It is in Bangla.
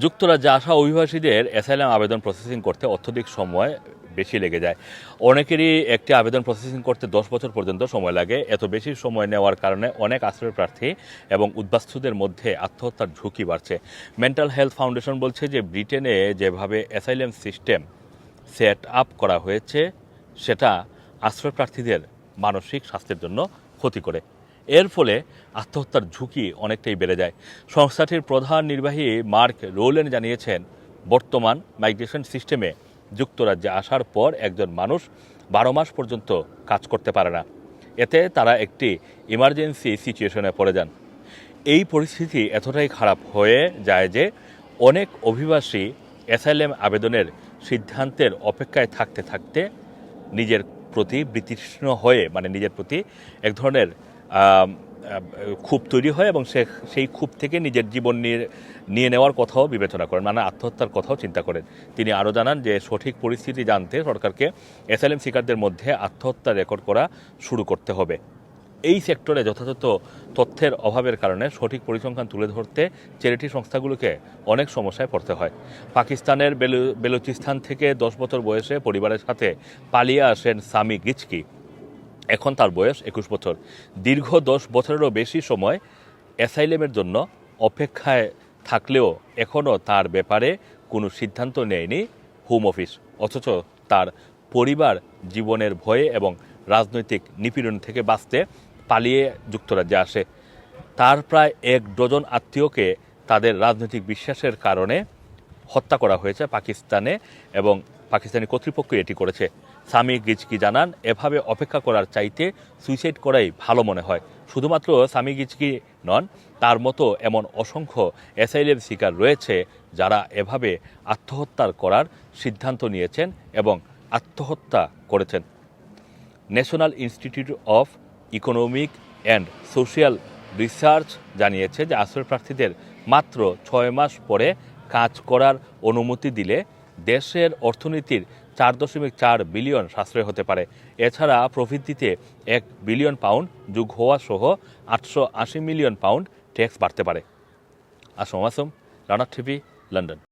যুক্তরাজ্যে আসা অভিবাসীদের অ্যাসাইলাম আবেদন প্রসেসিং করতে অত্যধিক সময় বেশি লেগে যায়। অনেকেরই একটি আবেদন প্রসেসিং করতে দশ বছর পর্যন্ত সময় লাগে। এত বেশি সময় নেওয়ার কারণে অনেক আশ্রয় প্রার্থী এবং উদ্বাস্তুদের মধ্যে আত্মহত্যার ঝুঁকি বাড়ছে। মেন্টাল হেলথ ফাউন্ডেশন বলছে যে, ব্রিটেনে যেভাবে অ্যাসাইলাম সিস্টেম সেট আপ করা হয়েছে, সেটা আশ্রয় প্রার্থীদের মানসিক স্বাস্থ্যের জন্য ক্ষতি করে এর ফলে আত্মহত্যার ঝুঁকি অনেকটাই বেড়ে যায়। সংস্থাটির প্রধান নির্বাহী মার্ক রোলেন জানিয়েছেন, বর্তমান মাইগ্রেশন সিস্টেমে যুক্তরাজ্যে আসার পর একজন মানুষ বারো মাস পর্যন্ত কাজ করতে পারে না। এতে তারা একটি ইমার্জেন্সি সিচুয়েশনে পড়ে যান। এই পরিস্থিতি এতটাই খারাপ হয়ে যায় যে অনেক অভিবাসী অ্যাসাইলেম আবেদনের সিদ্ধান্তের অপেক্ষায় থাকতে থাকতে নিজের প্রতি বিতৃষ্ণ হয়ে মানে নিজের প্রতি এক ধরনের ক্ষোভ তৈরি হয় এবং সে সেই ক্ষোভ থেকে নিজের জীবন নিয়ে নিয়ে নেওয়ার কথাও বিবেচনা করেন মানে আত্মহত্যার কথাও চিন্তা করেন। তিনি আরও জানান যে, সঠিক পরিস্থিতি জানতে সরকারকে এসএলএম শিকারদের মধ্যে আত্মহত্যা রেকর্ড করা শুরু করতে হবে। এই সেক্টরে যথাযথ তথ্যের অভাবের কারণে সঠিক পরিসংখ্যান তুলে ধরতে চ্যারিটি সংস্থাগুলোকে অনেক সমস্যায় পড়তে হয়। পাকিস্তানের বেলু বেলুচিস্তান থেকে দশ বছর বয়সে পরিবারের সাথে পালিয়ে আসেন সামি গিচকি। এখন তার বয়স একুশ বছর। দীর্ঘ দশ বছরেরও বেশি সময় অ্যাসাইলেমের জন্য অপেক্ষায় থাকলেও এখনও তার ব্যাপারে কোনো সিদ্ধান্ত নেয়নি হোম অফিস। অথচ তার পরিবার জীবনের ভয়ে এবং রাজনৈতিক নিপীড়ন থেকে বাঁচতে পালিয়ে যুক্তরাজ্যে আসে। তার প্রায় এক ডজন আত্মীয়কে তাদের রাজনৈতিক বিশ্বাসের কারণে হত্যা করা হয়েছে পাকিস্তানে এবং পাকিস্তানি কর্তৃপক্ষ এটি করেছে। সামি গিজকি জানান, এভাবে অপেক্ষা করার চাইতে সুইসাইড করাই ভালো মনে হয়। শুধুমাত্র সামি গিজকি নন, তার মতো এমন অসংখ্য অ্যাসাইলেম শিকার রয়েছে যারা এভাবে আত্মহত্যার করার সিদ্ধান্ত নিয়েছেন এবং আত্মহত্যা করেছেন। National institute of economic and social research জানিয়েছে যে আশ্রয় প্রার্থীদের মাত্র ছয় মাস পরে কাজ করার অনুমতি দিলে দেশের অর্থনীতির চার দশমিক চার বিলিয়ন সাশ্রয় হতে পারে। এছাড়া প্রবৃদ্ধিতে এক বিলিয়ন পাউন্ড যুগ হওয়া সহ আটশো আশি মিলিয়ন পাউন্ড ট্যাক্স বাড়তে পারে। Assam Assam Rana TV, London.